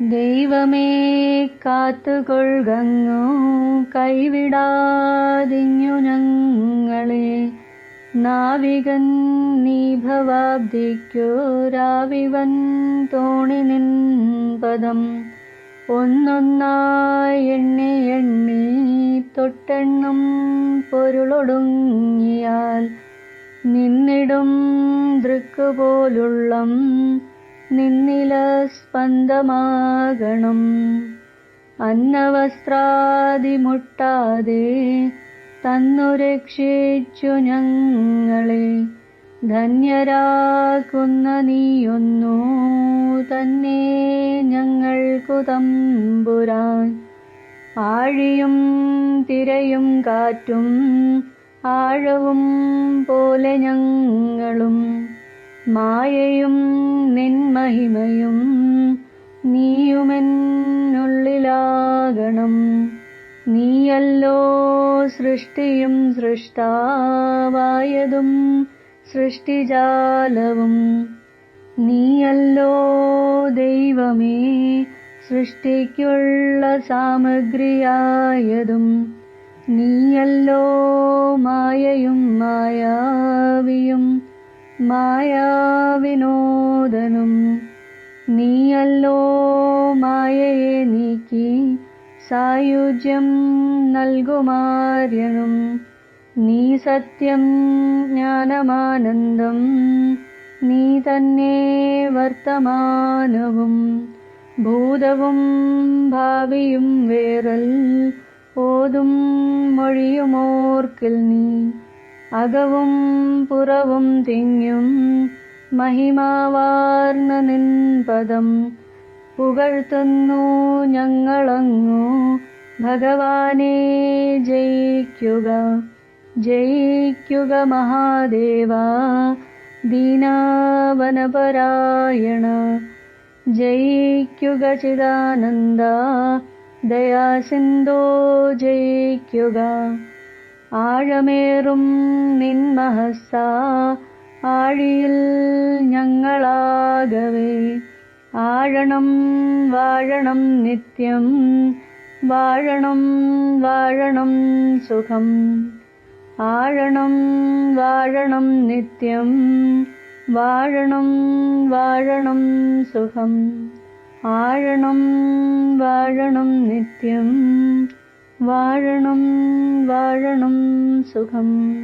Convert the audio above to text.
ദൈവമേ കാത്തുകൊള്ളുകങ്ങു. കൈവിടാതിഞ്ഞു ഞങ്ങളെ. നാവികൻ നീ ഭവാബ്ദിക്കൊരാവിവൻ തോണി നിൻ പദം. ഒന്നൊന്നായി എണ്ണി എണ്ണി തൊട്ടെണ്ണം പൊരുളൊടുങ്ങിയാൽ നിന്നിടും ദൃക്കുപോലുള്ളം. നിന്നില സ്പന്ദമാകണം. അന്നവസ്ത്രാദി മുട്ടാതെ തന്നു രക്ഷിച്ചു ഞങ്ങളെ. ധന്യരാക്കുന്ന നീയൊന്നു തന്നെ ഞങ്ങൾക്കു തമ്പുരാൻ. ആഴിയും തിരയും കാറ്റും ആഴവും പോലെ ഞങ്ങളും മായയും നിൻമഹിമയും നീയുമെന്നുള്ളിലാകണം. നീയല്ലോ സൃഷ്ടിയും സൃഷ്ടാവായതും സൃഷ്ടിജാലവും. നീയല്ലോ ദൈവമേ സൃഷ്ടിക്കുള്ള സാമഗ്രിയായതും. നീയല്ലോ സായുജ്യം നൽകുമാര്യനും നീ സത്യം ജ്ഞാനമാനന്ദം നീ തന്നെ വർത്തമാനവും ഭൂതവും ഭാവിയും വേറൽ ഓതും മൊഴിയുമോർക്കിൽ നീ അകവും പുറവും തിങ്ങും മഹിമാവാർന്ന നിൻ പദം പുകഴ്ത്തുന്നു ഞങ്ങളങ്ങു. ഭഗവാനെ ജയിക്കുക. ജയിക്കുക മഹാദേവ. ദീനാവനപരായണ. ജയിക്കുക ചിദാനന്ദ. ദയാസിന്ധോ ജയിക്കുക. ആഴമേറും നിൻമഹസ ആഴിയിൽ ഞങ്ങളാകവേ ആഴണം വാഴണം നിത്യം. വാഴണം വാഴണം സുഖം. ആഴണം വാഴണം നിത്യം. വാഴണം വാഴണം സുഖം. ആഴണം വാഴണം നിത്യം. വാഴണം വാഴണം സുഖം.